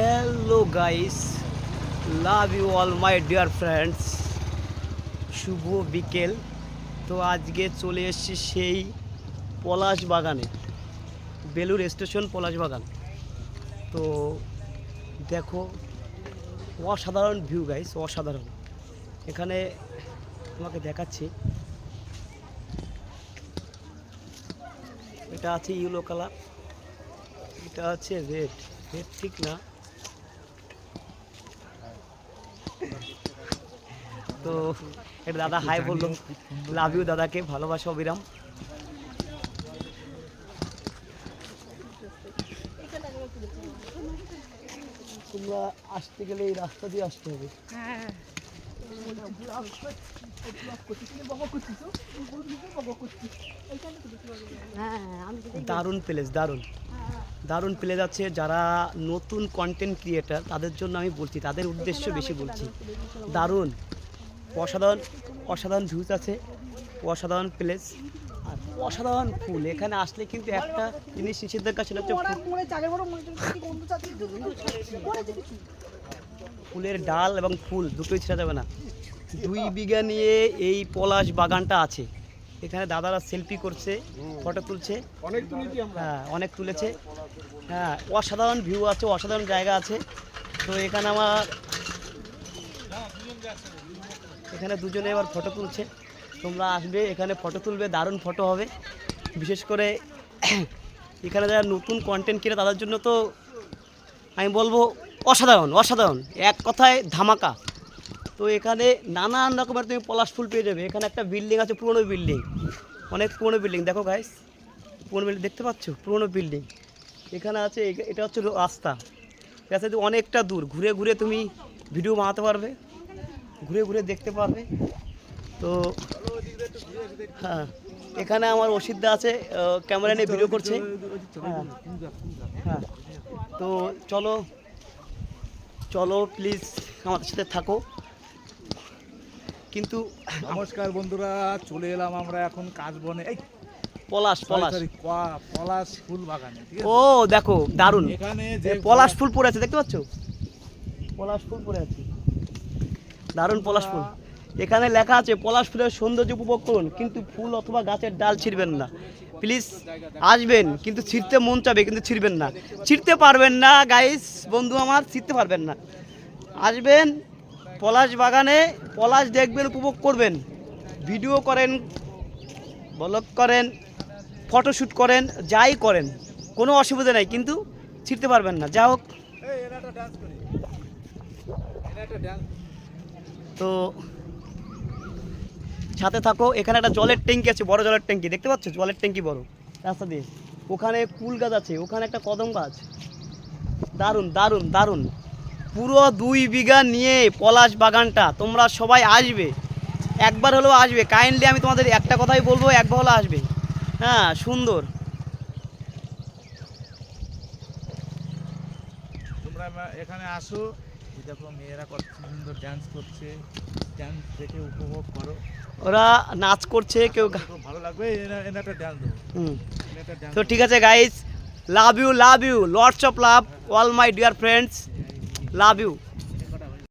Hello guys love you all my dear friends শুভ বিকেল। তো আজকে চলে এসেছি সেই পলাশ বাগানে। বেলুর স্টেশন পলাশ বাগান। তো দেখো, অসাধারণ ভিউ গাইস অসাধারণ। এখানে তোমাকে দেখাচ্ছি। এটা আছে ইউলো কালার। এটা আছে রেড রেড ঠিক না। তো এটা দাদা হাই বলল। লাভ ইউ দাদাকে ভালোবাসা অবিরাম। তোমরা আসতে গেলে এই রাস্তা দিয়ে আসতে হবে। দারুণ প্লেস দারুণ। দারুণ প্লেস আছে যারা নতুন কন্টেন্ট ক্রিয়েটার তাদের জন্য আমি বলছি তাদের উদ্দেশ্য বেশি বলছি। দারুণ। অসাধারণ অসাধারণ ভিউজ আছে অসাধারণ প্লেস আর অসাধারণ ফুল এখানে আসলে কিন্তু একটা জিনিস নিষেধের কাছে হচ্ছে ফুলের ডাল এবং ফুল দুটোই ছেড়ে যাবে না। দুই বিঘা নিয়ে এই পলাশ বাগানটা আছে। এখানে দাদারা সেলফি করছে ফটো তুলছে। অনেক হ্যাঁ অনেক তুলেছে। হ্যাঁ অসাধারণ ভিউ আছে অসাধারণ জায়গা আছে। তো এখানে আমার এখানে দুজনে এবার ফটো তুলছে। তোমরা আসবে, এখানে ফটো তুলবে, দারুণ ফটো হবে। বিশেষ করে এখানে যারা নতুন কন্টেন্ট কিনে, তাদের জন্য তো আমি বলব অসাধারণ অসাধারণ। এক কথায় ধামাকা। তো এখানে নানান রকমের তুমি পলাশ ফুল পেয়ে যাবে। এখানে একটা বিল্ডিং আছে, পুরনো বিল্ডিং অনেক পুরনো বিল্ডিং দেখো গাইস পুরনো বিল্ডিং দেখতে পাচ্ছ? পুরনো বিল্ডিং এখানে আছে, এটা হচ্ছে রাস্তা। রাস্তা অনেকটা দূর। ঘুরে ঘুরে তুমি ভিডিও বানাতে পারবে। ঘুরে ঘুরে দেখতে পারবে। তো হ্যাঁ এখানে আমার অসিদ্ধা আছে ক্যামেরা নিয়ে ভিডিও করছে। হ্যাঁ হ্যাঁ। তো চলো চলো প্লিজ আমাদের সাথে থাকো। কিন্তু নমস্কার বন্ধুরা চলে এলাম আমরা এখন কাজ বনে এই পলাশ পলাশ। পলাশ ফুল বাগানে ও দেখো দারুণ। এখানে যে পলাশ ফুল পড়ে আছে দেখতে পাচ্ছ? পলাশ ফুল পড়ে আছে। দারুণ পলাশ ফুল। এখানে লেখা আছে, পলাশ ফুলের সৌন্দর্য উপভোগ করুন, কিন্তু ফুল অথবা গাছের ডাল ছিঁড়বেন না। প্লিজ, আসবেন, কিন্তু ছিঁড়তে মন চাবে, কিন্তু ছিঁড়বেন না। ছিঁড়তে পারবেন না গাইস বন্ধু আমার, ছিঁড়তে পারবেন না। আসবেন, পলাশ বাগানে, পলাশ দেখবেন, উপভোগ করবেন। ভিডিও করেন ব্লগ করেন ফটোশ্যুট করেন, যাই করেন, কোনো অসুবিধা নেই, কিন্তু ছিঁড়তে পারবেন না। যা হোক। একটা dance করি। এরা একটা dance তো সাথে থাকো, এখানে একটা জলের ট্যাঙ্কি আছে, বড় জলের ট্যাঙ্কি, দেখতে পাচ্ছ? জলের ট্যাঙ্কি বড়, রাস্তা দিয়ে। ওখানে কুল গাছ আছে, ওখানে একটা কদম গাছ। দারুণ দারুণ দারুণ। পুরো দুই বিঘা নিয়ে পলাশ বাগানটা, তোমরা সবাই আসবে। একবার হলেও আসবে। কাইন্ডলি আমি তোমাদের একটা কথাই বলব, একবার হলেও আসবে। হ্যাঁ সুন্দর। এখানে আসো। এই দেখো মেয়েরা কত সুন্দর ডান্স করছে। ডান্স দেখে উপভোগ করো। ওরা নাচ করছে কেউ ভালো লাগবে একটা ডান্স দেবো। তো ঠিক আছে guys love you love you lords of love all my dear friends love you